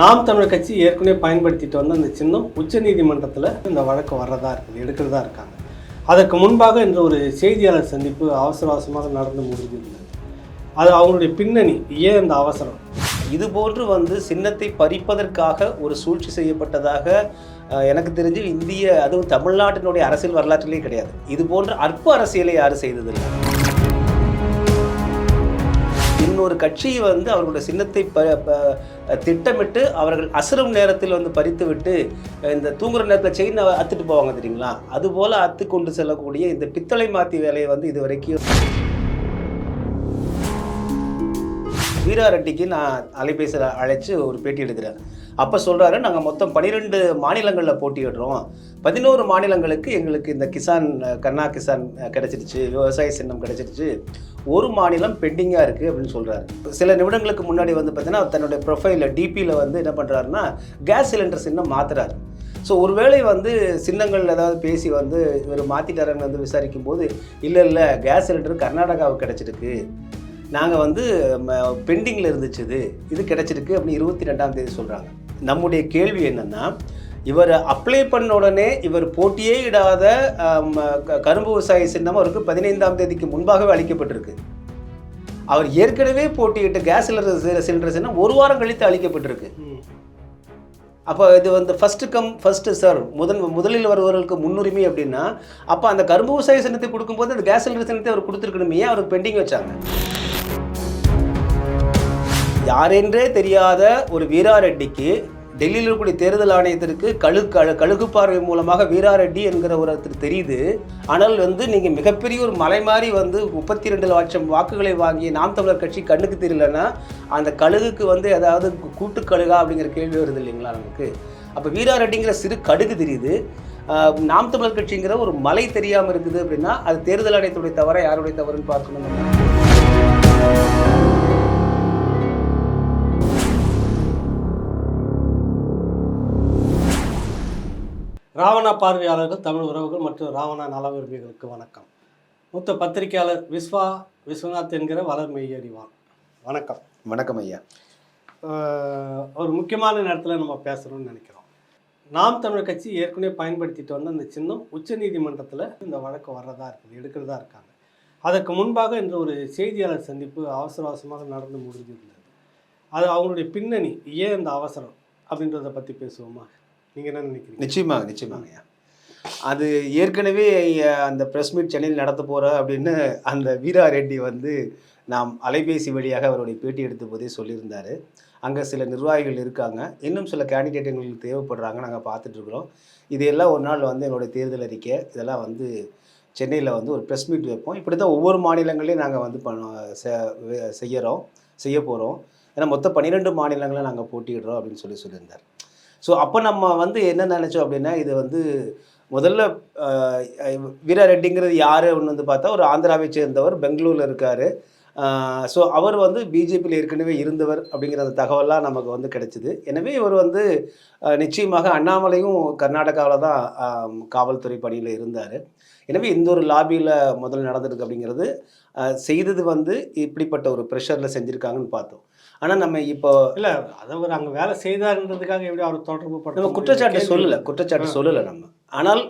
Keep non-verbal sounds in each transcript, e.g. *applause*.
நாம் தமிழர் கட்சி ஏற்கனவே பயன்படுத்திட்டு வந்த அந்த சின்னம் உச்சநீதிமன்றத்தில் இந்த வழக்கு வர்றதா இருக்குது எடுக்கிறதா இருக்காங்க. அதற்கு முன்பாக இன்று ஒரு செய்தியாளர் சந்திப்பு அவசர அவசரமாக நடந்து முடிஞ்சிருந்தது அது அவங்களுடைய பின்னணி ஏன் இந்த அவசரம்? இது போன்று வந்து சின்னத்தை பறிப்பதற்காக ஒரு சூழ்ச்சி செய்யப்பட்டதாக எனக்கு தெரிஞ்சு இந்திய அதுவும் தமிழ்நாட்டினுடைய அரசியல் வரலாற்றிலே கிடையாது. இது போன்ற அற்ப அரசியலை யாரும் செய்ததில்லை. இன்னொரு கட்சி வந்து அவர்களுடைய சின்னத்தை ப ப- திட்டமிட்டு அவர்கள் அசுரம் நேரத்தில் வந்து பறித்து விட்டு இந்த தூங்குற நேரத்தில் செயின் அத்துட்டு போவாங்க தெரியுங்களா? அதுபோல் அத்து கொண்டு செல்லக்கூடிய இந்த பித்தளை மாத்தி வேலையை வந்து இது வரைக்கும் வீரா ரெட்டிக்கு நான் அலைபேசியில் அழைச்சி ஒரு பேட்டி எடுக்கிறேன். அப்போ சொல்கிறாரு நாங்கள் மொத்தம் பன்னிரெண்டு மாநிலங்களில் போட்டியிடுறோம். பதினோரு மாநிலங்களுக்கு எங்களுக்கு இந்த கிசான் கண்ணா கிசான் கிடச்சிருச்சு விவசாய சின்னம் கிடச்சிருச்சு ஒரு மாநிலம் பெண்டிங்காக இருக்குது அப்படின்னு சொல்கிறாரு சில நிமிடங்களுக்கு முன்னாடி வந்து பார்த்தீங்கன்னா தன்னுடைய ப்ரொஃபைலில் டிபியில் வந்து என்ன பண்ணுறாருன்னா கேஸ் சிலிண்டர் சின்னம் மாற்றுறாரு ஸோ ஒருவேளை வந்து சின்னங்கள் ஏதாவது பேசி வந்து இவர் மாற்றிட்டாரன்னு வந்து விசாரிக்கும் போது இல்லை இல்லை கேஸ் சிலிண்டர் கர்நாடகாவுக்கு கிடச்சிருக்கு. நாங்கள் வந்து பெண்டிங்கில் இருந்துச்சு இது. இது கிடச்சிருக்கு அப்படின்னு இருபத்தி ரெண்டாம் தேதி சொல்கிறாங்க நம்முடைய கேள்வி என்னென்னா இவர் அப்ளை பண்ண உடனே இவர் போட்டியே இடாத க- கரும்பு விவசாய சின்னம் அவருக்கு பதினைந்தாம் தேதிக்கு முன்பாகவே அளிக்கப்பட்டிருக்கு. அவர் ஏற்கனவே போட்டியிட்ட கேஸ் சிலிண்டர் சிலிண்டர் சின்னம் ஒரு வாரம் கழித்து அளிக்கப்பட்டிருக்கு. அப்போ இது வந்து ஃபஸ்ட்டு கம் ஃபஸ்ட்டு சார் முதன் முதலில் வருவர்களுக்கு முன்னுரிமை அப்படின்னா அப்போ அந்த கரும்பு விவசாய சின்னத்தை கொடுக்கும்போது அந்த கேஸ் சிலிண்டர் சின்னத்தை அவர் கொடுத்துருக்கணுமே அவருக்கு பெண்டிங் வச்சாங்க. யாரென்றே தெரியாத ஒரு வீராரெட்டிக்கு டெல்லியில் இருக்கக்கூடிய தேர்தல் ஆணையத்திற்கு கழு கழு கழுகு பார்வை மூலமாக வீராரெட்டி என்கிற என்கிற ஒருத்தர் தெரியுது. ஆனால் வந்து நீங்கள் மிகப்பெரிய ஒரு மலை மாதிரி வந்து முப்பத்தி ரெண்டு லட்சம் வாக்குகளை வாங்கிய நாம் தமிழர் கட்சி கண்ணுக்கு தெரியலன்னா அந்த கழுகுக்கு வந்து ஏதாவது கூட்டு கழுகா அப்படிங்கிற கேள்வி வருது இல்லைங்களா நமக்கு? அப்போ வீராரெட்டிங்கிற சிறு கடுகு தெரியுது. நாம் தமிழர் கட்சிங்கிற ஒரு மலை தெரியாமல் இருக்குது அப்படின்னா அது தேர்தல் ஆணையத்துடைய தவறை யாருடைய தவறுன்னு பார்க்கணும் ராவணா பார்வையாளர்கள் தமிழ் உறவுகள் மற்றும் ராவணா நல விரும்பிகளுக்கு வணக்கம். மூத்த பத்திரிகையாளர் விஸ்வா விஸ்வநாத் என்கிற வளர் மெய்யறிவான். வணக்கம். வணக்கம் ஐயா. ஒரு முக்கியமான நேரத்தில் நம்ம பேசணும்னு நினைக்கிறோம். நாம் தமிழர் கட்சி ஏற்கனவே பயன்படுத்திட்டு வந்த அந்த சின்னம் உச்சநீதிமன்றத்தில் இந்த வழக்கு வர்றதா இருக்குது எடுக்கிறதா இருக்காங்க. அதற்கு முன்பாக இன்று ஒரு செய்தியாளர் சந்திப்பு அவசர அவசரமாக நடந்து முடிஞ்சிருந்தது. அது அவங்களுடைய பின்னணி ஏன் இந்த அவசரம் அப்படின்றத பற்றி பேசுவோமா? நீங்கள் என்ன நினைக்கிறீங்க? நிச்சயமாக நிச்சயமாங்க ஐயா. அது ஏற்கனவே அந்த ப்ரெஸ் மீட் சென்னையில் நடத்த போகிற அப்படின்னு அந்த வீரா ரெட்டி வந்து நாம் அலைபேசி வழியாக அவருடைய பேட்டி எடுத்த போதே சொல்லியிருந்தார். அங்கே சில நிர்வாகிகள் இருக்காங்க. இன்னும் சில கேண்டிடேட் எங்களுக்கு தேவைப்படுறாங்க. நாங்கள் பார்த்துட்ருக்குறோம் இதையெல்லாம் ஒரு நாள் வந்து எங்களுடைய தேர்தல் அறிக்கை. இதெல்லாம் வந்து சென்னையில் வந்து ஒரு ப்ரெஸ் மீட் வைப்போம். இப்படி தான் ஒவ்வொரு மாநிலங்களையும் நாங்கள் வந்து பண்ண செய்கிறோம் செய்யறோம் செய்ய போகிறோம் ஏன்னா மொத்தம் பன்னிரெண்டு மாநிலங்களை நாங்கள் போட்டியிடுறோம் அப்படின்னு சொல்லி சொல்லியிருந்தார். ஸோ அப்போ நம்ம வந்து என்ன நினச்சோம் அப்படின்னா இது வந்து முதல்ல வீரா ரெட்டிங்கிறது யார் அப்படின்னு வந்து பார்த்தா ஒரு ஆந்திராவை சேர்ந்தவர் பெங்களூரில் இருக்கார். ஸோ அவர் வந்து பிஜேபியில் ஏற்கனவே இருந்தவர் அப்படிங்கிற அந்த தகவலாம் நமக்கு வந்து கிடைச்சிது. எனவே இவர் வந்து நிச்சயமாக அண்ணாமலையும் கர்நாடகாவில் தான் காவல்துறை பணியில் இருந்தார். எனவே இந்த ஒரு லாபியில் முதல்ல நடந்திருக்கு அப்படிங்கிறது செய்தது வந்து இப்படிப்பட்ட ஒரு ப்ரெஷரில் செஞ்சுருக்காங்கன்னு பார்த்தோம். ஆனால் நம்ம இப்போ இல்லை அதை அவர் அங்கே வேலை செய்தார்ன்றதுக்காக எப்படி அவர் தொடர்பு நம்ம? குற்றச்சாட்டு. சொல்லலை குற்றச்சாட்டு சொல்லலை நம்ம ஆனால்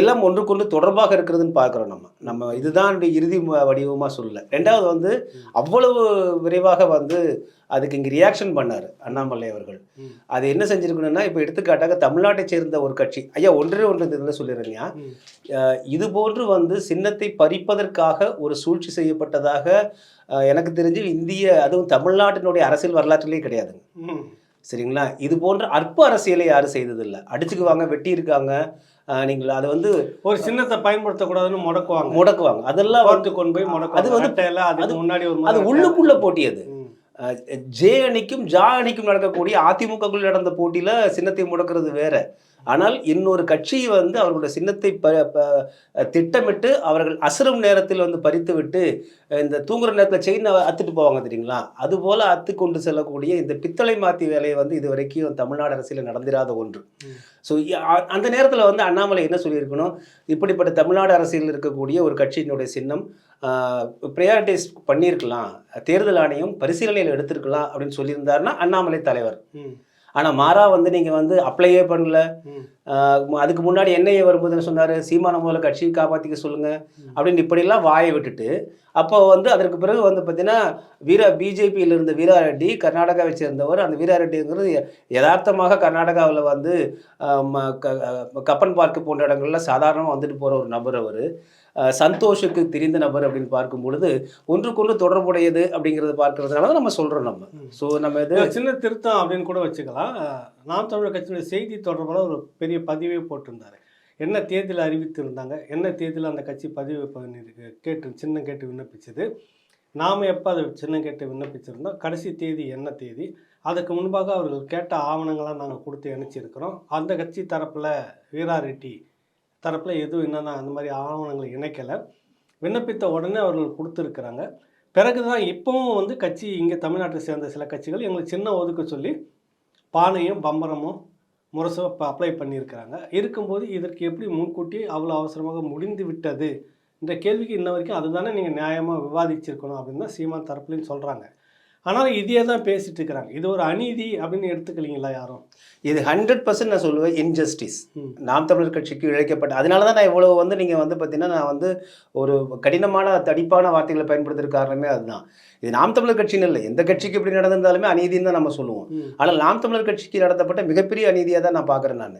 எல்லாம் ஒன்றுக்கொன்று தொடர்பாக இருக்கிறதுன்னு பார்க்குறோம் நம்ம நம்ம இதுதான் இறுதி வடிவமாக சொல்லலை ரெண்டாவது வந்து அவ்வளவு விரைவாக வந்து அதுக்கு இங்கே ரியாக்ஷன் பண்ணார் அண்ணாமலை அவர்கள். அது என்ன செஞ்சிருக்கணும்னா இப்போ எடுத்துக்காட்டாக தமிழ்நாட்டை சேர்ந்த ஒரு கட்சி ஐயா ஒன்றே ஒன்று இதில் சொல்லிடுறேங்க. இது போன்று வந்து சின்னத்தை பறிப்பதற்காக ஒரு சூழ்ச்சி செய்யப்பட்டதாக எனக்கு தெரிஞ்சு இந்திய அதுவும் தமிழ்நாட்டினுடைய அரசியல் வரலாற்றிலே கிடையாதுங்க. சரிங்களா? இது போன்ற அற்ப அரசியலை யாரும் செய்ததில்லை. அடிச்சுக்குவாங்க வெட்டி இருக்காங்க நீங்கள் அதை வந்து ஒரு சின்னத்தை பயன்படுத்தக்கூடாதுன்னு முடக்குவாங்க. முடக்குவாங்க. அதெல்லாம் வந்து கொண்டு போய் முடக்குவாங்க. அது வந்து- முன்னாடி அது உள்ளுக்குள்ள போட்டி அது ம். ஆஹ் ஜே அணிக்கும் ஜா அணிக்கும் நடக்கக்கூடிய அதிமுகக்குள் நடந்த போட்டியில சின்னத்தை முடக்கிறது வேற. ஆனால் இன்னொரு கட்சி வந்து அவர்களுடைய சின்னத்தை ப திட்டமிட்டு அவர்கள் அசுரம் நேரத்தில் வந்து பறித்து விட்டு இந்த தூங்குற நேரத்தில் செயின் அத்துட்டு போவாங்க தெரியுங்களா? அதுபோல அத்து கொண்டு செல்லக்கூடிய இந்த பித்தளை மாத்தி வேலையை வந்து இது வரைக்கும் தமிழ்நாடு அரசியலில் நடந்திராத ஒன்று. ஸோ அந்த நேரத்தில் வந்து அண்ணாமலை என்ன சொல்லியிருக்கணும்? இப்படிப்பட்ட தமிழ்நாடு அரசியலில் இருக்கக்கூடிய ஒரு கட்சியினுடைய சின்னம் ப்ரையாரிட்டைஸ் பண்ணியிருக்கலாம் தேர்தல் ஆணையம் பரிசீலனையில் எடுத்திருக்கலாம் அப்படின்னு சொல்லியிருந்தாருன்னா அண்ணாமலை தலைவர். ஆனால் மாறா வந்து நீங்கள் வந்து அப்ளையே பண்ணல. அதுக்கு முன்னாடி என்ஐஏ வரும்போது சொன்னார் சீமான முதல்ல கட்சியை காப்பாற்றிக்க சொல்லுங்க அப்படின்னு இப்படியெல்லாம் வாயை விட்டுட்டு அப்போ வந்து அதற்கு பிறகு வந்து பார்த்தீங்கன்னா வீரா பிஜேபியில் இருந்த வீரா ரெட்டி கர்நாடகாவை சேர்ந்தவர் அந்த வீரா ரெட்டிங்கிறது ய- யதார்த்தமாக கர்நாடகாவில் வந்து கப்பன் பார்க்கு போன்ற இடங்கள்ல சாதாரணமாக வந்துட்டு போகிற ஒரு நபர் அவர். சந்தோஷுக்கு தெரிந்த நபர் அப்படின்னு பார்க்கும் பொழுது ஒன்றுக்கொன்று தொடர்புடையது அப்படிங்கிறத பார்க்கறதுனால தான் நம்ம சொல்கிறோம் நம்ம. ஸோ நம்ம இது சின்ன திருத்தம் அப்படின்னு கூட வச்சுக்கலாம். நாம் தமிழர் கட்சியினுடைய செய்தி தொடர்பான ஒரு பெரிய பதிவே போட்டிருந்தாரு. என்ன தேதியில் அறிவித்திருந்தாங்க? என்ன தேதியில் அந்த கட்சி பதிவு கேட்டு சின்னம் கேட்டு விண்ணப்பிச்சது. நாம் எப்போ அதை சின்னம் கேட்டு விண்ணப்பிச்சிருந்தோம்? கடைசி தேதி என்ன தேதி? அதுக்கு முன்பாக அவர்கள் கேட்ட ஆவணங்களை நாங்கள் கொடுத்து இணைச்சிருக்கிறோம் அந்த கட்சி தரப்பில் வீரா ரெட்டி தரப்பில் எதுவும் என்னென்ன அந்த மாதிரி ஆவணங்களை இணைக்கலை. விண்ணப்பித்த உடனே அவர்கள் கொடுத்துருக்குறாங்க. பிறகு தான் இப்போவும் வந்து கட்சி இங்கே தமிழ்நாட்டை சேர்ந்த சில கட்சிகள் எங்களுக்கு சின்ன ஒதுக்க சொல்லி பானையும் பம்பரமும் முரசோ இப்போ அப்ளை பண்ணியிருக்கிறாங்க. இருக்கும்போது இதற்கு எப்படி முன்கூட்டி அவ்வளோ அவசரமாக முடிந்து விட்டது? இந்த கேள்விக்கு இன்ன வரைக்கும் அதுதானே நீங்கள் நியாயமாக விவாதிச்சிருக்கணும் அப்படின்னு தான் சீமான் தரப்புலையும் சொல்கிறாங்க ஆனாலும் இதையே தான் பேசிட்டு இருக்கிறாங்க இது ஒரு அநீதி அப்படின்னு எடுத்துக்கலீங்களா யாரும்? இது ஹண்ட்ரட் பர்சன்ட் நான் சொல்லுவேன் இன்ஜஸ்டிஸ். நாம் தமிழர் கட்சிக்கு இழைக்கப்பட்ட அதனால தான் நான் இவ்வளோ வந்து நீங்கள் வந்து பார்த்தீங்கன்னா நான் வந்து ஒரு கடினமான தடிப்பான வார்த்தைகளை பயன்படுத்துறதுக்கு காரணமே அதுதான். இது நாம் தமிழர் கட்சின்னு இல்லை. எந்த கட்சிக்கு இப்படி நடந்திருந்தாலுமே அநீதின்னு தான் நம்ம சொல்லுவோம். ஆனால் நாம் தமிழர் கட்சிக்கு நடத்தப்பட்ட மிகப்பெரிய அநீதியாக தான் நான் பார்க்குறேன் நான்.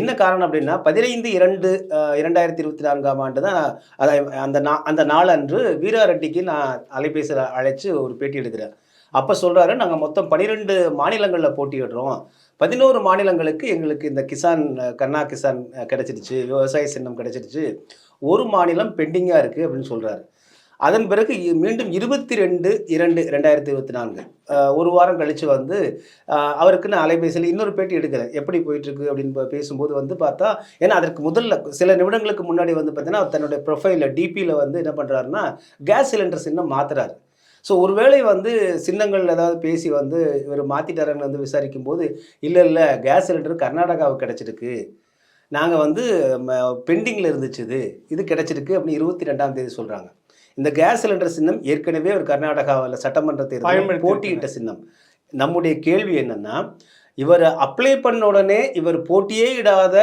என்ன காரணம் அப்படின்னா பதினைந்து இரண்டு இரண்டாயிரத்தி இருபத்தி நான்காம் ஆண்டு தான் அந்த நா அந்த நாளன்று வீரா ரெட்டிக்கு நான் அலைபேசியில் அழைச்சு ஒரு பேட்டி எடுக்கிறேன் அப்போ சொல்கிறாரு நாங்கள் மொத்தம் பன்னிரெண்டு மாநிலங்களில் போட்டியிடுறோம். பதினோரு மாநிலங்களுக்கு எங்களுக்கு இந்த கிசான் கண்ணா கிசான் கிடச்சிடுச்சு விவசாய சின்னம் கிடச்சிடுச்சு. ஒரு மாநிலம் பெண்டிங்காக இருக்குது அப்படின்னு சொல்கிறாரு அதன் பிறகு மீண்டும் இருபத்தி ரெண்டு இரண்டு ரெண்டாயிரத்தி இருபத்தி நான்கு. ஒரு வாரம் கழித்து வந்து அவருக்கு நான் அலைபேசியில் இன்னொரு பேட்டி எடுக்கிறேன். எப்படி போயிட்டுருக்கு அப்படின்னு பேசும்போது வந்து பார்த்தா ஏன்னா அதற்கு முதல்ல சில நிமிடங்களுக்கு முன்னாடி வந்து பார்த்தீங்கன்னா தன்னுடைய ப்ரொஃபைலில் டிபியில் வந்து என்ன பண்ணுறாருன்னா கேஸ் சிலிண்டர் சின்னம் மாற்றுறாரு ஸோ ஒருவேளை வந்து சின்னங்கள் ஏதாவது பேசி வந்து இவர் மாற்றிட்டாருன்னு வந்து விசாரிக்கும் போது இல்லை இல்லை கேஸ் சிலிண்டர் கர்நாடகாவுக்கு கிடச்சிருக்கு. நாங்கள் வந்து பெண்டிங்கில் இருந்துச்சு இது. இது கிடச்சிருக்கு அப்படின்னு இருபத்தி ரெண்டாம் தேதி சொல்கிறாங்க இந்த கேஸ் சிலிண்டர் சின்னம் ஏற்கனவே ஒரு கர்நாடகாவில் சட்டமன்ற பயன்படுத்தி போட்டியிட்ட சின்னம். நம்முடைய கேள்வி என்னன்னா இவர் அப்ளை பண்ண உடனே இவர் போட்டியே இடாத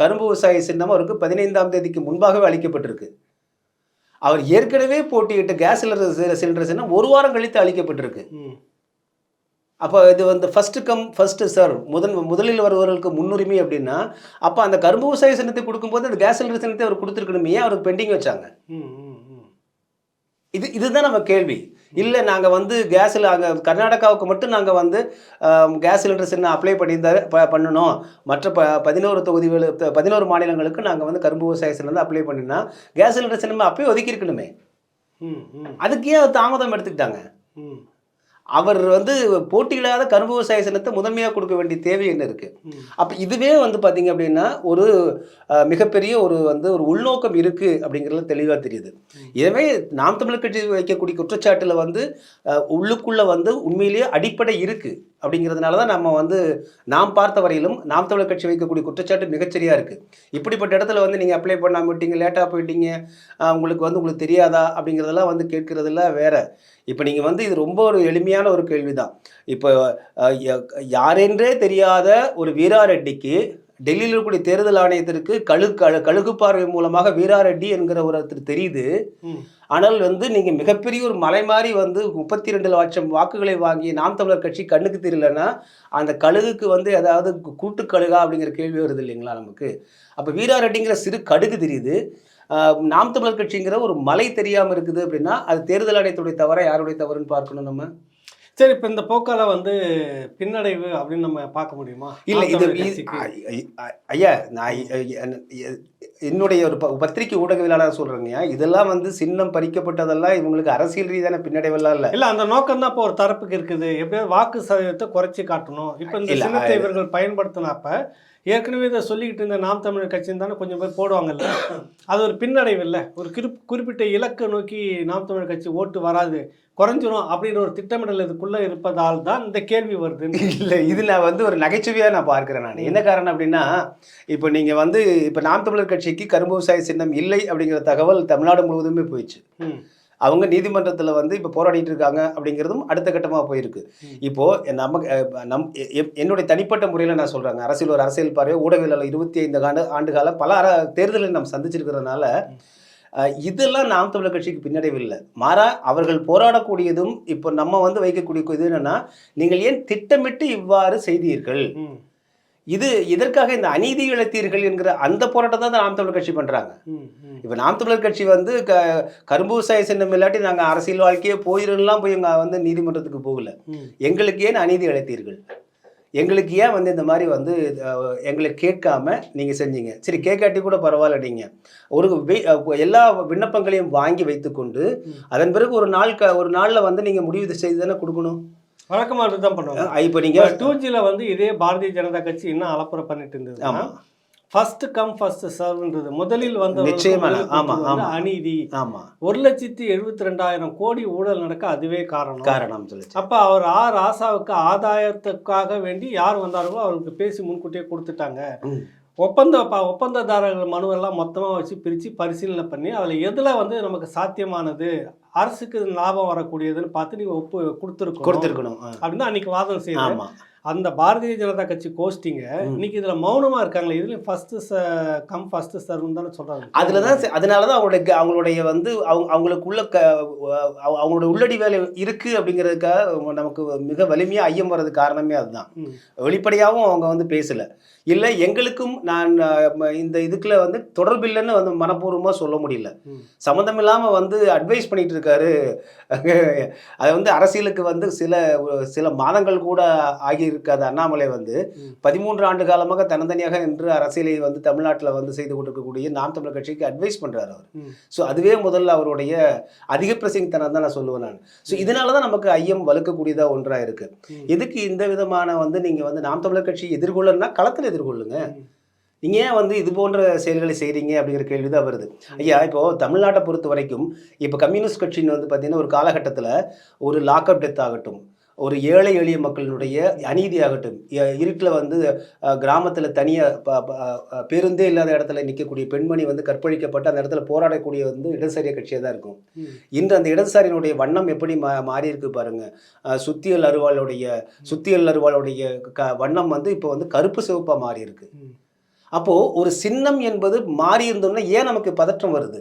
கரும்பு விவசாய சின்னம் அவருக்கு பதினைந்தாம் தேதிக்கு முன்பாகவே அளிக்கப்பட்டிருக்கு. அவர் ஏற்கனவே போட்டியிட்ட கேஸ் சிலிண்டர் சிலிண்டர் சின்னம் ஒரு வாரம் கழித்து அளிக்கப்பட்டிருக்கு. அப்போ இது வந்து ஃபஸ்ட்டு கம் ஃபஸ்ட்டு சார் முதன் முதலில் வருபவர்களுக்கு முன்னுரிமை அப்படின்னா அப்போ அந்த கரும்பு விவசாய சின்னத்தை கொடுக்கும்போது அந்த கேஸ் சிலிண்டர் சின்னத்தை அவர் கொடுத்துருக்கணுமே அவருக்கு பெண்டிங் வச்சாங்க. இது இதுதான் நம்ம கேள்வி. இல்லை நாங்கள் வந்து கேஸில் அங்கே கர்நாடகாவுக்கு மட்டும் நாங்கள் வந்து கேஸ் சிலிண்டர் சின்ன அப்ளை பண்ணியிருந்தா ப பண்ணணும். மற்ற ப பதினோரு தொகுதிகள் பதினோரு மாநிலங்களுக்கு நாங்கள் வந்து கரும்பு விவசாய சின்னம் அப்ளை பண்ணினா கேஸ் சிலிண்டர் சின்னம் அப்பயே ஒதுக்கி இருக்கணுமே ம், ம், அதுக்கே தாமதம் எடுத்துக்கிட்டாங்க. ம், அவர் வந்து போட்டியிடாத கரும்பு விவசாய சின்னத்தை முதன்மையாக கொடுக்க வேண்டிய தேவை என்ன இருக்குது. அப்போ இதுவே வந்து பார்த்தீங்க அப்படின்னா ஒரு மிகப்பெரிய ஒரு வந்து ஒரு உள்நோக்கம் இருக்குது அப்படிங்கிறது தெளிவாக தெரியுது. எனவே நாம் தமிழர் கட்சி வைக்கக்கூடிய குற்றச்சாட்டில் வந்து உள்ளுக்குள்ள வந்து உண்மையிலேயே அடிப்படை இருக்குது அப்படிங்கிறதுனால தான் நம்ம வந்து நாம் பார்த்த வரையிலும் நாம் தமிழர் கட்சி வைக்கக்கூடிய குற்றச்சாட்டு மிகச்சரியாக இருக்குது இப்படிப்பட்ட இடத்துல வந்து நீங்கள் அப்ளை பண்ணாம விட்டீங்க லேட்டாக போயிட்டீங்க உங்களுக்கு வந்து உங்களுக்கு தெரியாதா அப்படிங்கிறதெல்லாம் வந்து கேட்குறதெல்லாம் வேறு. இப்போ நீங்கள் வந்து இது ரொம்ப ஒரு எளிமையான ஒரு கேள்வி தான் இப்போ யாரென்றே தெரியாத ஒரு வீரா ரெட்டிக்கு டெல்லியில் இருக்கக்கூடிய தேர்தல் ஆணையத்திற்கு கழு கழு கழுகு பார்வை மூலமாக வீரா ரெட்டி என்கிற ஒருத்தர் தெரியுது. ஆனால் வந்து நீங்கள் மிகப்பெரிய ஒரு மலை மாறி வந்து முப்பத்தி ரெண்டு லட்சம் வாக்குகளை வாங்கி நாம் தமிழர் கட்சி கண்ணுக்கு தெரியலன்னா அந்த கழுகுக்கு வந்து ஏதாவது கூட்டு கழுகா அப்படிங்கிற கேள்வி வருது இல்லைங்களா நமக்கு? அப்போ வீரா ரெட்டிங்கிற சிறு கடுகு தெரியுது. நாம் தமிழர் கட்சிங்கிற ஒரு மலை தெரியாமல் இருக்குது அப்படின்னா அது தேர்தல் ஆணையத்துடைய தவறாக யாருடைய தவறுன்னு பார்க்கணும் நம்ம? சரி இப்போ இந்த போக்கால வந்து பின்னடைவு அப்படின்னு நம்ம பார்க்க முடியுமா? இல்லை இது ஐயா நான் என்னுடைய ஒரு பத்திரிகை ஊடகவியலாளர் சொல்கிறேங்க இதெல்லாம் வந்து சின்னம் பறிக்கப்பட்டதெல்லாம் இவங்களுக்கு அரசியல் ரீதியான பின்னடைவெல்லாம் இல்லை. இல்ல அந்த நோக்கம் தான் இப்போ ஒரு தரப்புக்கு இருக்குது. எப்படியாவது வாக்கு சதவீதத்தை குறைச்சி காட்டணும். இப்போ இந்த சின்னத்தை இவர்கள் பயன்படுத்தினப்ப ஏற்கனவே இதை சொல்லிக்கிட்டு இருந்த நாம் தமிழர் கட்சின்னு தானே கொஞ்சம் பேர் போடுவாங்கல்ல? *coughs* அது ஒரு பின்னடைவு இல்லை ஒரு குறிப் குறிப்பிட்ட இலக்கை நோக்கி நாம் தமிழர் கட்சி ஓட்டு வராது குறைஞ்சிரும் அப்படின்ற ஒரு திட்டமிடல் இதுக்குள்ளே இருப்பதால் தான் இந்த கேள்வி வருது. *laughs* இல்லை இது நான் வந்து ஒரு நகைச்சுவையாக நான் பார்க்குறேன் நான். என்ன காரணம் அப்படின்னா இப்போ நீங்கள் வந்து இப்போ நாம் தமிழர் கட்சிக்கு கரும்பு விவசாய சின்னம் இல்லை அப்படிங்கிற தகவல் தமிழ்நாடு முழுவதுமே போயிடுச்சு. அவங்க நீதிமன்றத்தில் வந்து இப்போ போராடிட்டு இருக்காங்க அப்படிங்கிறதும் அடுத்த கட்டமாக போயிருக்கு. ம். இப்போ நமக்கு அஹ், நம் என்னுடைய தனிப்பட்ட முறையில் நான் சொல்கிறாங்க அரசியல் ஒரு அரசியல் பார்வை. ஊடகவியலில் இருபத்தி ஐந்து ஆண்டு ஆண்டு காலம் பல அர தேர்தலை நாம் சந்திச்சிருக்கிறதுனால இதெல்லாம் நாம் தமிழர் கட்சிக்கு பின்னடைவு இல்லை மாறா அவர்கள் போராடக்கூடியதும் இப்போ நம்ம வந்து வைக்கக்கூடிய இது என்னன்னா நீங்கள் ஏன் திட்டமிட்டு இவ்வாறு செய்தீர்கள்? இது இதற்காக இந்த அநீதி இழைத்தீர்கள் என்கிற அந்த போராட்டம் தான் நாம் தமிழர் கட்சி ம் இப்போ நாம் தமிழர் கட்சி வந்து க கரும்பு விவசாய சின்னம் இல்லாட்டி நாங்கள் அரசியல் வாழ்க்கையே போயிடலாம் போய் இங்கே வந்து நீதிமன்றத்துக்கு போகல. எங்களுக்கு ஏன் அநீதி இழைத்தீர்கள்? எங்களுக்கு ஏன் வந்து இந்த மாதிரி வந்து எங்களை கேட்காம நீங்கள் செஞ்சீங்க? சரி கேட்காட்டி கூட பரவாயில்ல நீங்கள் ஒரு எல்லா விண்ணப்பங்களையும் வாங்கி வைத்துக்கொண்டு. அதன் பிறகு ஒரு நாள் க ஒரு நாளில் வந்து நீங்கள் முடிவு செய்து தானே கொடுக்கணும்? வழக்கமாக அப்படி தான் பண்ணுவாங்க. இப்போ நீங்கள் டூ ஜியில் வந்து இதே பாரதிய ஜனதா கட்சி இன்னும் அலப்புற பண்ணிட்டு இருந்தது ஆமாம் ஃபர்ஸ்ட் கம் ஃபர்ஸ்ட் சர்வ்ன்றது முதலில் வந்த நிச்சயமா, ஆமா, ஆமா. அநீதி. ஆமாம் ஒரு லட்சத்தி எழுபத்தி ரெண்டாயிரம் கோடி ஊழல் நடக்க அதுவே காரணம். காரணம் சொல்லிச்சு. அப்ப அவர் ஆ ராசாவுக்கு ஆதாயத்துக்காக வேண்டி யார் வந்தார்களோ அவருக்கு பேசி முன்கூட்டியே கொடுத்துட்டாங்க. ஒப்பந்த ஒப்பந்ததாரர்கள் மனுவெல்லாம் மொத்தமாக வச்சு பிரித்து பரிசீலனை பண்ணி அதில் எதில் வந்து நமக்கு சாத்தியமானது அரசுக்கு லாபம் வரக்கூடியதுன்னு பார்த்து நீங்கள் ஒப்பு கொடுத்துருக்கோம் கொடுத்துருக்கணும். அப்படின்னு அன்னைக்கு வாதம் செய்யுது ஆமா. அந்த பாரதிய ஜனதா கட்சி கோஷ்டிங்க. இன்னைக்கு இதுல மௌனமா இருக்காங்களே இதுலயும் ஃபர்ஸ்ட் கம் ஃபர்ஸ்ட் சர்வ்னு தானே சொல்றாங்க அதுல தான் அதனால தான் அவங்களுடைய அவங்களுடைய வந்து அவங்க அவங்களுக்குள்ள க அவ- அவங்களோட உள்ளடி வேலை இருக்கு அப்படிங்கிறதுக்காக நமக்கு மிக வலிமையா ஐயம் வர்றது காரணமே அதுதான். வெளிப்படையாகவும் அவங்க வந்து பேசல இல்லை எங்களுக்கும் நான் இந்த இதுக்குள்ள வந்து தொடர்பில்லைன்னு வந்து மனப்பூர்வமாக சொல்ல முடியல. சம்மந்தம் இல்லாமல் வந்து அட்வைஸ் பண்ணிட்டு இருக்காரு அது வந்து அரசியலுக்கு வந்து சில சில மாதங்கள் கூட ஆகியிருக்காத அண்ணாமலை வந்து. பதிமூன்று ஆண்டு காலமாக தன்னந்தனியாக நின்று அரசியலை வந்து தமிழ்நாட்டில் வந்து செய்து கொண்டிருக்கக்கூடிய நாம் தமிழர் கட்சிக்கு அட்வைஸ் பண்றாரு அவர். ஸோ அதுவே முதல்ல அவருடைய அதிக பிரசிங்தனம் தான் நான் சொல்லுவேன் நான் ஸோ இதனால தான் நமக்கு ஐயம் வலுக்கக்கூடியதா ஒன்றா இருக்கு ம். எதுக்கு இந்த விதமான வந்து நீங்க வந்து நாம் தமிழர் கட்சி எதிர்கொள்ளணும்னா களத்தில் எதிர்கொள்ளுங்க ம். நீங்க ஏன் வந்து இது போன்ற செயல்களை செய்றீங்க அப்படிங்கிற கேள்வி தான் வருது ஐயா இப்போ தமிழ்நாட்டை பொறுத்த வரைக்கும் இப்போ கம்யூனிஸ்ட் கட்சின்னு வந்து பார்த்தீங்கன்னா ஒரு காலகட்டத்தில் ஒரு லாக்அப் டெத் ஆகட்டும் ஒரு ஏழை எளிய மக்களினுடைய அநீதி ஆகட்டும் இருட்டில் வந்து கிராமத்தில் தனியாக பேருந்தே இல்லாத இடத்துல நிற்கக்கூடிய பெண்மணி வந்து கற்பழிக்கப்பட்டு அந்த இடத்துல போராடக்கூடிய வந்து இடதுசாரிய கட்சியாக தான் இருக்கும். இன்று அந்த இடதுசாரியினுடைய வண்ணம் எப்படி மா மாறி இருக்கு பாருங்க சுத்தியல் அருவாளுடைய சுத்தியல் அருவாளுடைய க வண்ணம் வந்து இப்போ வந்து கருப்பு சிவப்பா மாறி இருக்கு ம். அப்போ ஒரு சின்னம் என்பது மாறி இருந்தோம்னா ஏன் நமக்கு பதற்றம் வருது.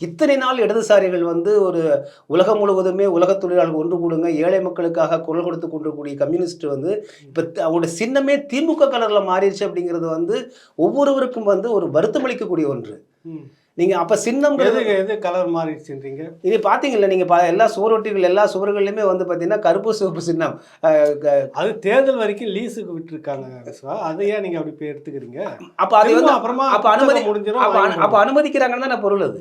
இத்தனை நாள் இடதுசாரிகள் வந்து ஒரு உலகம் முழுவதுமே உலக தொழிலாளர்கள் ஒன்று கூடுங்க ஏழை மக்களுக்காக குரல் கொடுத்து கொண்டிருக்கக்கூடிய கம்யூனிஸ்ட் வந்து இப்போ அவங்களோட சின்னமே திமுக கலரில் மாறிடுச்சு அப்படிங்கிறது வந்து ஒவ்வொருவருக்கும் வந்து ஒரு வருத்தமளிக்கக்கூடிய ஒன்று ம். நீங்கள் அப்போ சின்னம்ங்கிறது எது எது கலர் மாறிடுச்சுன்றீங்க? இது பார்த்தீங்கல்ல நீங்கள் பா எல்லா சுவரொட்டிகள் எல்லா சுவர்கள்லையுமே வந்து பார்த்தீங்கன்னா கருப்பு சிவப்பு சின்னம். அது தேர்தல் வரைக்கும் லீஸுக்கு விட்டுருக்காங்க விஸ்வா. அதை ஏன் நீங்க அப்படி போய் எடுத்துக்கிறீங்க? அப்போ அது வந்து அப்புறமா அப்போ அனுமதி முடிஞ்சிரும் அப்போ அனுமதிக்கிறாங்கன்னு தான் பொருள் அது.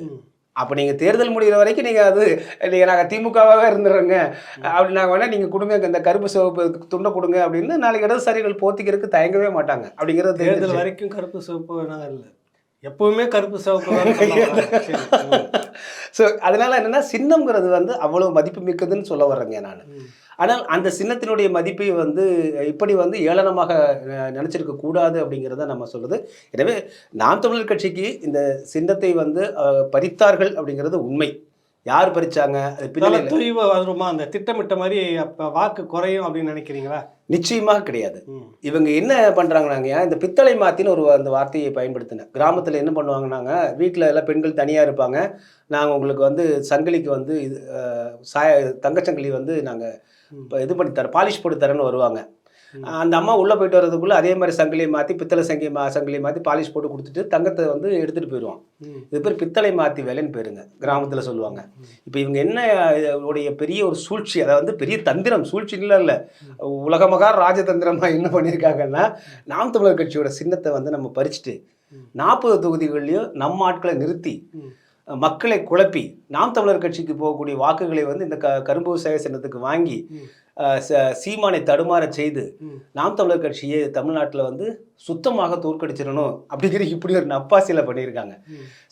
அப்போ நீங்கள் தேர்தல் முடிகிற வரைக்கும் நீங்கள் அது நீங்கள் நாங்கள் திமுகவாக இருந்துடுறோங்க அப்படி நாங்கள் வேணால் நீங்கள் கொடுங்க இந்த கருப்பு சிவப்பு துண்டை கொடுங்க அப்படின்னு நாளைக்கு இடதுசாரிகள் போத்திக்கிறதுக்கு தயங்கவே மாட்டாங்க. அப்படிங்கிறது தேர்தல். வரைக்கும் கருப்பு சிவப்பு வேணாம் இல்லை. எப்பவுமே கருப்பு சிவப்பு. ஸோ *laughs* அதனால என்னன்னா சின்னம்ங்கிறது வந்து அவ்வளவு மதிப்பு மிக்கதுன்னு சொல்ல வர்றேங்க நான். ஆனால் அந்த சின்னத்தினுடைய மதிப்பை வந்து இப்படி வந்து ஏளனமாக நினைச்சிருக்க கூடாது அப்படிங்கிறத நம்ம சொல்லுது எனவே நாம் தமிழர் கட்சிக்கு இந்த சின்னத்தை வந்து பறித்தார்கள் அப்படிங்கிறது உண்மை யார் பறிச்சாங்க? தொய்வு வருமா அந்த திட்டமிட்ட மாதிரி அப்ப வாக்கு குறையும் அப்படின்னு நினைக்கிறீங்களா? நிச்சயமாக கிடையாது. இவங்க என்ன பண்ணுறாங்கனாங்க இந்த பித்தளை மாத்தின்னு ஒரு அந்த வார்த்தையை பயன்படுத்தினேன். கிராமத்தில் என்ன பண்ணுவாங்கன்னாங்க வீட்டில் எல்லாம் பெண்கள் தனியாக இருப்பாங்க. நாங்கள் உங்களுக்கு வந்து சங்கிலிக்கு வந்து இது சாய தங்கச்சங்கிலி வந்து நாங்கள் இது பண்ணி தரேன் பாலிஷ் போட்டு தரேன்னு வருவாங்க. அந்த அம்மா உள்ளே போயிட்டு வர்றதுக்குள்ளே அதே மாதிரி சங்கிலியை மாற்றி பித்தளை சங்கி மா சங்கிலியை மாற்றி பாலிஷ் போட்டு கொடுத்துட்டு தங்கத்தை வந்து எடுத்துகிட்டு போயிடுவான். இது பேர் பித்தளை மாற்றி வேலைன்னு பேருங்க கிராமத்தில் சொல்லுவாங்க. இப்போ இவங்க என்ன உடைய பெரிய ஒரு சூழ்ச்சி அதாவது பெரிய தந்திரம் சூழ்ச்சி இல்லை இல்லை. உலகமகா ராஜதந்திரமாக என்ன பண்ணியிருக்காங்கன்னா நாம் தமிழர் கட்சியோட சின்னத்தை வந்து நம்ம பறிச்சுட்டு. நாற்பது தொகுதிகள்லையும் நம்ம ஆட்களை நிறுத்தி. மக்களை குழப்பி நாம் தமிழர் கட்சிக்கு போகக்கூடிய வாக்குகளை வந்து இந்த க கரும்பு விவசாய சின்னத்துக்கு வாங்கி சீமானை தடுமாற செய்து. நாம் தமிழர் கட்சியை தமிழ்நாட்டில் வந்து சுத்தமாக தோற்கடிச்சிடணும் அப்படிங்கிற இப்படி ஒரு நப்பாசியில் பண்ணியிருக்காங்க.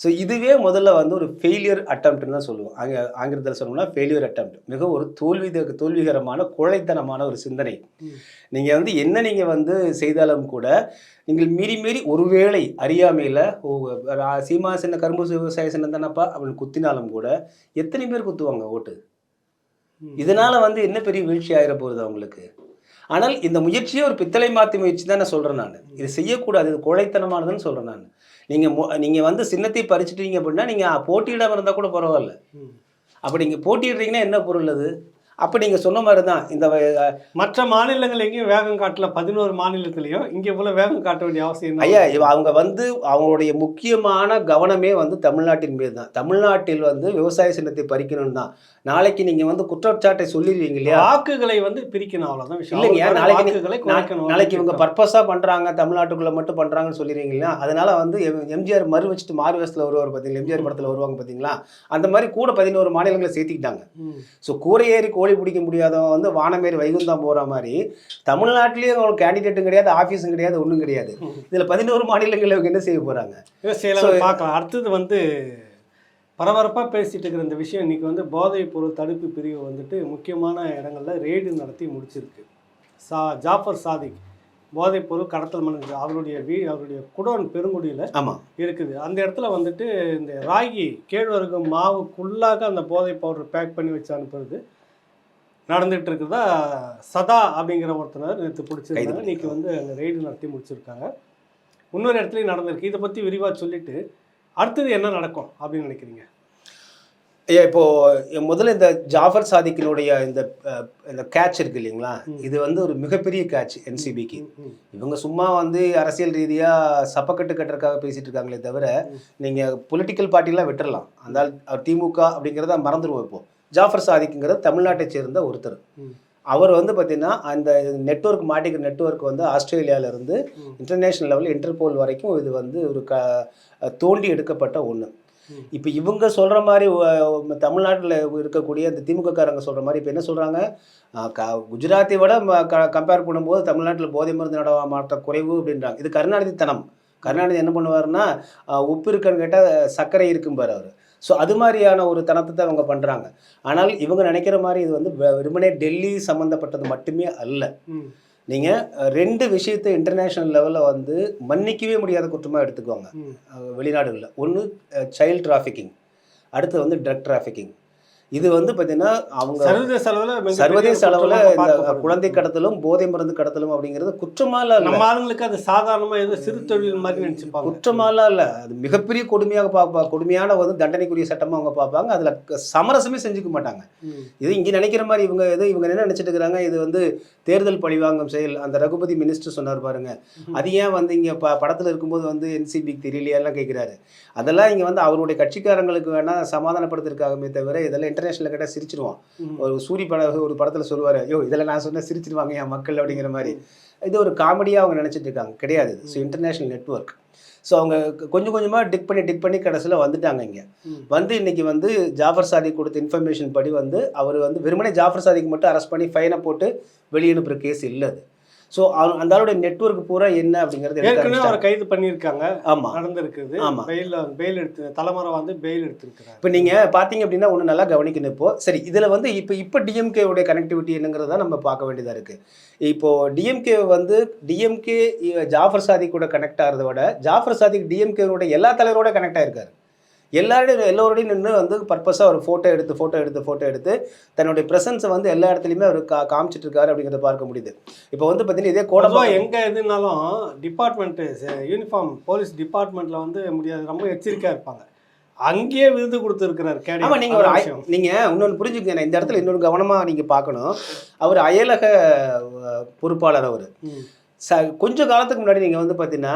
ஸோ இதுவே முதல்ல வந்து ஒரு ஃபெயிலியர் அட்டம்ப்ட்னு தான் சொல்லுவோம் ஆங்க ஆங்கிலத்தில் சொல்லணும்னா ஃபெயிலியர் அட்டம்ப்ட் மிக ஒரு தோல்வி தோல்விகரமான கோழைத்தனமான ஒரு சிந்தனை. நீங்கள் வந்து என்ன நீங்கள் வந்து செய்தாலும் கூட நீங்கள் மீறி மீறி ஒருவேளை அறியாமையில் ஓ சீமா சின்ன கரும்பு விவசாய சின்னம் தானப்பா அப்படின்னு குத்தினாலும் கூட எத்தனை பேர் குத்துவாங்க ஓட்டு. இதனால வந்து என்ன பெரிய வீழ்ச்சி ஆயிர போகுது அவங்களுக்கு? ஆனால் இந்த முயற்சியே ஒரு பித்தளை மாற்றி முயற்சி தான் நான். சொல்கிறேன் நான் இது செய்யக்கூடாது இது கோழைத்தனமானதுன்னு சொல்கிறேன் நான். நீங்கள் நீங்கள் வந்து சின்னத்தை பறிச்சிட்டீங்க அப்படின்னா நீங்கள் போட்டியிடாமல் இருந்தால் கூட பரவாயில்ல. ம். அப்போ நீங்கள் போட்டியிடுறீங்கன்னா என்ன பொருள் அது? அப்போ நீங்கள் சொன்ன மாதிரி தான் இந்த மற்ற மாநிலங்கள் எங்கேயும் வேகம் காட்டல பதினோரு மாநிலத்திலையும் இங்க இவ்வளவு வேகம் காட்ட வேண்டிய அவசியம்? ஐயா அவங்க வந்து அவங்களுடைய முக்கியமான கவனமே வந்து தமிழ்நாட்டின் மீது தான். தமிழ்நாட்டில் வந்து விவசாய சின்னத்தை பறிக்கணும் தான். நாளைக்கு நீங்கள் வந்து குற்றச்சாட்டை சொல்லிடுவீங்க இல்லையா? வாக்குகளை வந்து பிரிக்கணும் அவ்வளவுதான் விஷயம். இல்லைங்க, நாளைக்கு நீ- வாக்குகளை நா- குறைக்கணும் நாளைக்கு இவங்க பர்பஸாக பண்ணுறாங்க தமிழ்நாட்டுக்குள்ளே மட்டும் பண்ணுறாங்கன்னு சொல்லிடுறீங்க இல்லையா? அதனால வந்து எம்- எம்ஜிஆர் மறு வச்சுட்டு மாறு வேஷத்தில் வருவார் பார்த்தீங்களா எம்ஜிஆர் படத்தில் வருவாங்க பார்த்தீங்களா அந்த மாதிரி கூட பதினோரு மாநிலங்களை சேர்த்திக்கிட்டாங்க. ஸோ கூரை ஏறி கோழி பிடிக்க முடியாதவன் வந்து வானமேறி வைகுந்தம் போகிற மாதிரி தமிழ்நாட்டிலேயே அவங்களுக்கு கேண்டிடேட்டும் கிடையாது ஆஃபீஸும் கிடையாது ஒன்றும் கிடையாது. இதில் பதினோரு மாநிலங்களில் இவங்க என்ன செய்ய போகிறாங்க பார்க்கலாம். அடுத்தது வந்து பரபரப்பா பேசிட்டு இருக்கிற இந்த விஷயம் இன்னைக்கு வந்து போதைப் பொருள் தடுப்பு பிரிவு வந்துட்டு முக்கியமான இடங்கள்ல ரெய்டு நடத்தி முடிச்சிருக்கு. சா ஜாஃபர் சாதிக் போதைப் பொருள் கடத்தல் மனு அவருடைய வீ அவருடைய குடோன் பெருங்குடியில் ஆமாம் இருக்குது. அந்த இடத்துல வந்துட்டு இந்த ராகி கேழ்வரகு மாவுக்குள்ளாக அந்த போதைப் பவுடர் பேக் பண்ணி வச்சு அனுப்புறது நடந்துட்டு இருக்குதா சதா அப்படிங்கிற ஒருத்தனர் நேற்று பிடிச்சிருக்காங்க இன்னைக்கு வந்து அங்கே ரெய்டு நடத்தி முடிச்சிருக்காங்க. இன்னொரு இடத்துலையும் நடந்திருக்கு. இதை பற்றி விரிவாக சொல்லிட்டு அடுத்தது என்ன நடக்கும் அப்படின்னு நினைக்கிறீங்க? ஐயா இப்போ முதல்ல இந்த ஜாஃபர் சாதிக்கினுடைய இந்த இந்த கேட்ச் இருக்கு இல்லைங்களா. இது வந்து ஒரு மிகப்பெரிய கேட்ச் என்சிபிக்கு. இவங்க சும்மா வந்து அரசியல் ரீதியாக சப்பக்கட்டு கட்டுறதுக்காக பேசிட்டு இருக்காங்களே தவிர. நீங்கள் பொலிட்டிக்கல் பார்ட்டிலாம் விட்டுறலாம். அந்த திமுக அப்படிங்கிறத மறந்துடுவோம் இப்போ. ஜாஃபர் சாதிக்குங்கிறது தமிழ்நாட்டை சேர்ந்த ஒருத்தர். அவர் வந்து பார்த்தீங்கன்னா அந்த நெட்வொர்க் மாட்டிக்கிற நெட்வொர்க் வந்து ம். இன்டர்நேஷனல் லெவல் இன்டர்போல் வரைக்கும் இது வந்து ஒரு க தோண்டி எடுக்கப்பட்ட ஒன்று. இப்போ இவங்க சொல்கிற மாதிரி தமிழ்நாட்டில் இருக்கக்கூடிய இந்த திமுககாரங்க சொல்கிற மாதிரி இப்போ என்ன சொல்கிறாங்க குஜராத்தை விட கம்பேர் பண்ணும்போது தமிழ்நாட்டில் போதை மருந்து நடமாட்ட குறைவு அப்படின்றாங்க இது கருணாநிதி தனம் கருணாநிதி என்ன பண்ணுவாருன்னா அஹ், உப்பு இருக்குன்னு கேட்டால் சர்க்கரை இருக்கும்பார் அவர் ஸோ அது மாதிரியான ஒரு தனத்தை தான் அவங்க பண்ணுறாங்க ஆனால் இவங்க நினைக்கிற மாதிரி இது வந்து வெறுமனே டெல்லி சம்மந்தப்பட்டது மட்டுமே அல்ல. நீங்கள் ரெண்டு விஷயத்தை இன்டர்நேஷ்னல் லெவலில் வந்து மன்னிக்கவே முடியாத குற்றமாக. அஹ் வெளிநாடுகளில். ஒன்று சைல்ட் டிராஃபிக்கிங் அடுத்து வந்து ட்ரக் டிராஃபிக்கிங் இது வந்து பார்த்தீங்கன்னா அவங்க சர்வதேச அளவில் சர்வதேச அளவில் இந்த. குழந்தை கடத்தலும் போதை மருந்து கடத்தலும் அப்படிங்கிறது குற்றமால இல்ல. நம்ம ஆளுங்களுக்கு அது சாதாரணமா ஏதோ சிறு தொழில் மாதிரி நினைச்சுப்பாங்க. குற்றமாலாம் இல்லை. அது மிகப்பெரிய கொடுமையாக பார்ப்பா கொடுமையான வந்து தண்டனைக்குரிய சட்டமாக அவங்க பார்ப்பாங்க. அதில் சமரசமே செஞ்சுக்க மாட்டாங்க. இது இங்கே நினைக்கிற மாதிரி இவங்க எது இவங்க என்ன நினைச்சிட்டு இருக்கிறாங்க இது வந்து தேர்தல் பழிவாங்கும் செயல். அந்த ரகுபதி மினிஸ்டர் சொன்னார் பாருங்க. அது ஏன் வந்து இங்கே ப படத்தில் இருக்கும்போது வந்து என்சிபிக்கு தெரியலையாலாம் கேட்குறாரு அதெல்லாம் இங்கே வந்து அவருடைய கட்சிக்காரங்களுக்கு வேணால் சமாதானப்படுத்திருக்காகவே தவிர இதெல்லாம் இன்டர்நேஷனல் கேட்டால் சிரிச்சிருவான். ஒரு சூரி பட ஒரு படத்தில் சொல்லுவார் ஐயோ இதெல்லாம் நான் சொன்ன சிரிச்சிருவாங்க என் மக்கள் அப்படிங்கிற மாதிரி. இது ஒரு காமெடியாக அவங்க நினச்சிட்டு இருக்காங்க. கிடையாது. ஸோ இன்டர்நேஷ்னல் நெட்வொர்க் ஸோ அவங்க கொஞ்சம் கொஞ்சமாக டிக் பண்ணி டிக் பண்ணி கடைசியில் வந்துட்டாங்க இங்கே. வந்து இன்னைக்கு வந்து ஜாஃபர் சாதிக் கொடுத்த இன்ஃபர்மேஷன் படி வந்து அவர் வந்து வெறுமனே ஜாஃபர் சாதிக் மட்டும் அரெஸ்ட் பண்ணி ஃபைனை போட்டு வெளியே அனுப்புகிற கேஸ் இல்லை அது. ஸோ அந்த ஆளுடைய நெட்வொர்க் பூரா என்ன அப்படிங்கிறது ஏற்கனவே அவரை. கைது பண்ணியிருக்காங்க. ஆமா. நடந்திருக்குது. ஆமா. பெயில் பெயில் எடுத்து தலைமுறை வந்து பெயில் எடுத்திருக்கிறார். இப்போ நீங்கள் பார்த்தீங்க அப்படின்னா ஒன்று நல்லா கவனிக்கணும் இப்போ. சரி இதில் வந்து இப்போ இப்போ டிஎம்கே உடைய கனெக்டிவிட்டி என்னங்கிறத நம்ம பார்க்க வேண்டியதாக இருக்குது இப்போ டிஎம்கே வந்து டிஎம்கே ஜாஃபர் சாதிக் கூட கனெக்ட் ஆகிறத விட ஜாஃபர் சாதிக் டிஎம்கேவோட எல்லா தலைவரோட கனெக்ட் ஆயிருக்காரு. எல்லாரோடையும் எல்லோரோடையும் நின்று வந்து பர்பஸாக ஒரு ஃபோட்டோ எடுத்து ஃபோட்டோ எடுத்து ஃபோட்டோ எடுத்து தன்னுடைய ப்ரெசன்ஸை வந்து எல்லா இடத்துலையுமே அவர் கா காமிச்சிட்டு இருக்காரு அப்படிங்கிறத பார்க்க முடியுது. இப்போ வந்து பார்த்தீங்கன்னா இதே கோடம்பா எங்க எதுனாலும் டிபார்ட்மெண்ட் யூனிஃபார்ம் போலீஸ் டிபார்ட்மெண்ட்ல வந்து முடியாது. ரொம்ப எச்சரிக்கையா இருப்பாங்க. அங்கேயே விருது கொடுத்துருக்கிறார் கேடி ஆமா நீங்க ஒரு அதான் அய- விஷயம். நீங்க இன்னொன்று புரிஞ்சுக்கங்க. இந்த இடத்துல இன்னொரு கவனமா நீங்க பார்க்கணும். அவர் அயலக பொறுப்பாளர் அவர். ச கொஞ்சம் காலத்துக்கு முன்னாடி நீங்கள் வந்து பார்த்தீங்கன்னா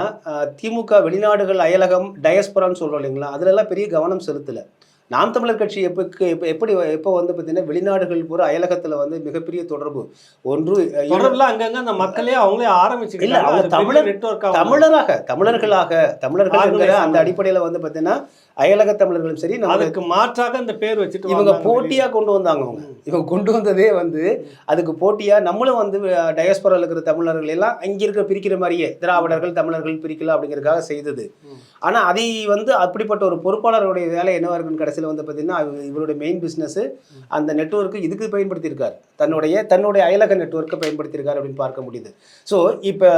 திமுக வெளிநாடுகள் அயலகம் டயஸ்பரான்னு சொல்கிறோம் இல்லைங்களா? அதிலெல்லாம் பெரிய கவனம் செலுத்தலை. நாம் தமிழர் கட்சி எப்போ எப்போ எப்படி எப்போ வந்து பார்த்தீங்கன்னா வெளிநாடுகள் பூரா அயலகத்தில் வந்து மிகப்பெரிய தொடர்பு. ஒன்று தொடர்புல அங்கங்க அந்த மக்களே அவங்களே ஆரம்பிச்சு இல்ல, அவங்க தமிழர்- நெட்ஒர்க் தமிழராக தமிழர்களாக தமிழர்கள் அந்த அடிப்படையில் வந்து பார்த்தீங்கன்னா அயலக தமிழர்களும் சரி அதுக்கு மாற்றாக இந்த பேர் வச்சுட்டு இவங்க வந்தாங்க போட்டியா கொண்டு வந்தாங்க அவங்க. இவங்க கொண்டு வந்ததே வந்து அதுக்கு போட்டியா நம்மளும் வந்து டயஸ்பரால இருக்கிற தமிழர்கள் எல்லாம் அங்க இருக்கிற பிரிக்கிற மாதிரியே திராவிடர்கள் தமிழர்கள் பிரிக்கலாம் அப்படிங்கிறதுக்காக செய்தது. ம். ஆனா அதை வந்து அப்படிப்பட்ட ஒரு பொறுப்பாளருடைய வேலை என்னவா இருக்குன்னு கடைசியில் வந்து பார்த்தீங்கன்னா இவ- இவருடைய மெயின் பிசினஸ் அந்த நெட்வொர்க்கு இதுக்கு பயன்படுத்தியிருக்காரு. தன்னுடைய தன்னுடைய அயலக நெட்வொர்க்கை பயன்படுத்தியிருக்காரு அப்படின்னு பார்க்க முடியுது. ஸோ இப்போ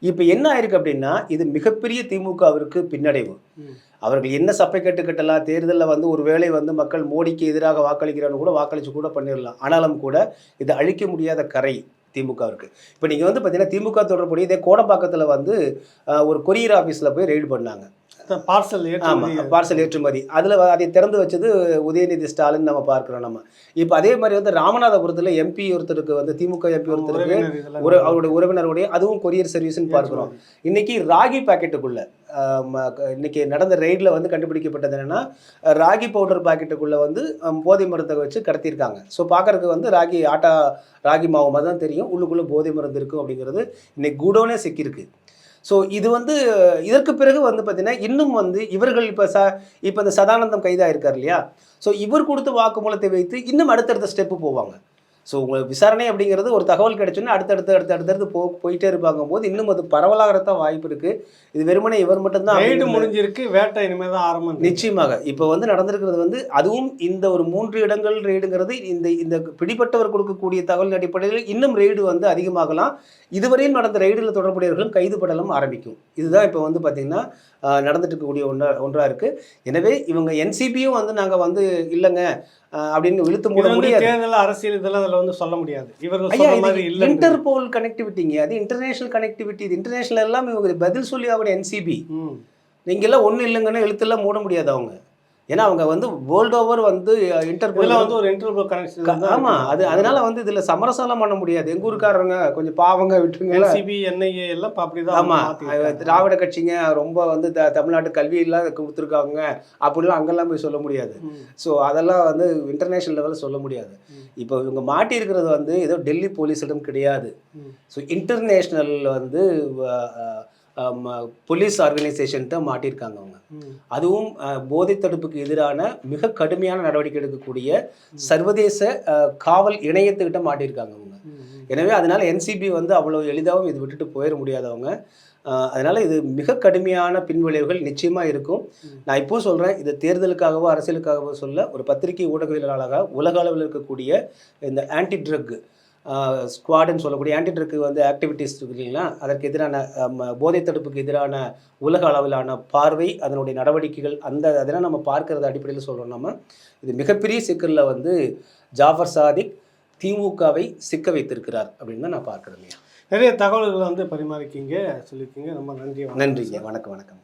இப்போ என்ன ஆயிருக்கு அப்படின்னா இது மிகப்பெரிய திமுகவிற்கு பின்னடைவு. அவர்கள் என்ன சப்பை கட்டு கட்டலாம் தேர்தலில் வந்து ஒரு வேளை வந்து மக்கள் மோடிக்கு எதிராக வாக்களிக்கிறான்னு கூட வாக்களிச்சு கூட பண்ணிடலாம். ஆனாலும் கூட இது அழிக்க முடியாத கரை திமுகவிற்கு. இப்போ நீங்கள் வந்து பார்த்தீங்கன்னா திமுக தொடர்புடைய இதே கோடம்பாக்கத்தில் வந்து ஒரு கொரியர் ஆஃபீஸில் போய் ரெய்டு பண்ணாங்க. பார்சல் ஆமாம் ஏற்றுமதி பார்சல் ஏற்றுமதி. அதில் அதை திறந்து வச்சது உதயநிதி ஸ்டாலின் நம்ம பார்க்குறோம் நம்ம. இப்போ அதே மாதிரி வந்து ராமநாதபுரத்தில் எம்பி ஒருத்தருக்கு வந்து திமுக எம்பி ஒருத்தருக்கு ஒரு அவருடைய உறவினருடைய அதுவும் கொரியர் சர்வீஸ்னு பார்க்குறோம். இன்னைக்கு ராகி பாக்கெட்டுக்குள்ள இன்னைக்கு நடந்த ரெய்டில் வந்து கண்டுபிடிக்கப்பட்டது என்னன்னா ராகி பவுடர் பாக்கெட்டுக்குள்ள வந்து போதை மருந்தை வச்சு கடத்தியிருக்காங்க. ஸோ பார்க்கறதுக்கு வந்து ராகி ஆட்டா ராகி மாவு மாதிரி தான் தெரியும். உள்ளுக்குள்ள போதை மருந்து இருக்கும் அப்படிங்கிறது இன்னைக்கு கூடோனே சிக்கியிருக்கு. ஸோ இது வந்து இதற்கு பிறகு வந்து பார்த்தீங்கன்னா இன்னும் வந்து இவர்கள் இப்போ ச இப்போ இந்த சதானந்தம் கைதாக இருக்கார் இல்லையா? ஸோ இவர் கொடுத்த வாக்குமூலத்தை வைத்து இன்னும் அடுத்தடுத்த ஸ்டெப்பு போவாங்க. ஸோ உங்களுக்கு விசாரணை அப்படிங்கிறது ஒரு தகவல் கிடைச்சோன்னா அடுத்தடுத்து அடுத்து அடுத்தடுத்து போ போயிட்டே இருப்பாங்க. போது இன்னும் அது பரவலாகிறதான் வாய்ப்பு இருக்குது இது வெறுமனே இவர் மட்டும்தான் ரைடு முடிஞ்சிருக்கு. வேட்டை இனிமேல் தான் ஆரம்பம். நிச்சயமாக. இப்போ வந்து நடந்திருக்கிறது வந்து அதுவும் இந்த ஒரு மூன்று இடங்கள் ரெய்டுங்கிறது இந்த இந்த பிடிப்பட்டவர் கொடுக்கக்கூடிய தகவல் அடிப்படையில் இன்னும் ரெய்டு வந்து அதிகமாகலாம். இதுவரையும் நடந்த ரெய்டில் தொடர்புடையவர்களும் கைது படலம் ஆரம்பிக்கும். இதுதான் இப்போ வந்து பார்த்திங்கன்னா நடந்துட்டு இருக்கக்கூடிய ஒன்றா ஒன்றாக இருக்குது எனவே இவங்க என்சிபியும் வந்து நாங்கள் வந்து இல்லைங்க. அப்படின்னு இழுத்து மூட முடியாது. தேர்தல் அரசியல் இதெல்லாம் அதுல வந்து சொல்ல முடியாது. இவர்கள் இன்டர்போல் கனெக்டிவிட்டிங்க அது இன்டர்நேஷனல் கனெக்டிவிட்டி இது இன்டர்நேஷனல் எல்லாம் இவங்க பதில் சொல்லி ஆகணும் என்சிபி நீங்கெல்லாம் ஒன்றும் இல்லைங்கன்னு எழுத்தெல்லாம் மூட முடியாது அவங்க. ஏன்னா அவங்க வந்து வேர்ல்டு ஓவர் வந்து இன்டர்போல் வந்து ஒரு இன்டர்வியூ கனெக்ஷன் ஆமா அது அதனால வந்து இதுல சமரசம்லாம் பண்ண முடியாது எங்க ஊருக்காரங்க கொஞ்சம் பாவங்க விட்டுருங்க என்சிபி என்ஐஏ எல்லாம் இப்ப அப்படிதான் ஆமா மாத்தி இருக்காங்க. திராவிட கட்சிங்க ரொம்ப வந்து த தமிழ்நாட்டு கல்வியெல்லாம் கொடுத்துருக்காங்க அப்படிலாம் அங்கெல்லாம் போய் சொல்ல முடியாது. ஸோ அதெல்லாம் வந்து இன்டர்நேஷனல் லெவலில் சொல்ல முடியாது. இப்போ இவங்க மாட்டி இருக்கிறது வந்து ஏதோ டெல்லி போலீஸிடம் கிடையாது. ஸோ இன்டர்நேஷ்னல் வந்து போலீஸ் ஆர்கனைசேஷன் தான் மாட்டியிருக்காங்க அவங்க. அதுவும் போதைத் தடுப்புக்கு எதிரான மிக கடுமையான நடவடிக்கை எடுக்கக்கூடிய சர்வதேச காவல் இணையத்துக்கிட்ட மாட்டியிருக்காங்க அவங்க. எனவே அதனால என்சிபி வந்து அவ்வளோ எளிதாகவும் இது விட்டுட்டு போயிட முடியாதவங்க அதனால இது மிக கடுமையான பின்விளைவுகள் நிச்சயமா இருக்கும். நான் இப்போ சொல்றேன் இது தேர்தலுக்காகவோ அரசியலுக்காகவோ சொல்ல ஒரு பத்திரிகை ஊடகவியலாளராக உலக அளவில் இருக்கக்கூடிய இந்த ஆன்டி ட்ரக் ஸ்குவாடுன்னு சொல்லக்கூடிய ஆன்டி ட்ரக் வந்து ஆக்டிவிட்டீஸ் இருக்கு இல்லைங்களா அதற்கு எதிரான போதைத் தடுப்புக்கு எதிரான உலக அளவிலான பார்வை அதனுடைய நடவடிக்கைகள் அந்த அதெல்லாம் நம்ம பார்க்கறது அடிப்படையில் சொல்கிறோம் நம்ம இது மிகப்பெரிய சிக்கலில் வந்து ஜாஃபர் சாதிக் திமுகவை சிக்க வைத்திருக்கிறார் அப்படின்னு தான் நான் பார்க்குறேன் இல்லையா நிறைய தகவல்களை வந்து பரிமாறிக்கீங்க சொல்லியிருக்கீங்க ரொம்ப நன்றி. நன்றிங்க. வணக்கம் வணக்கம்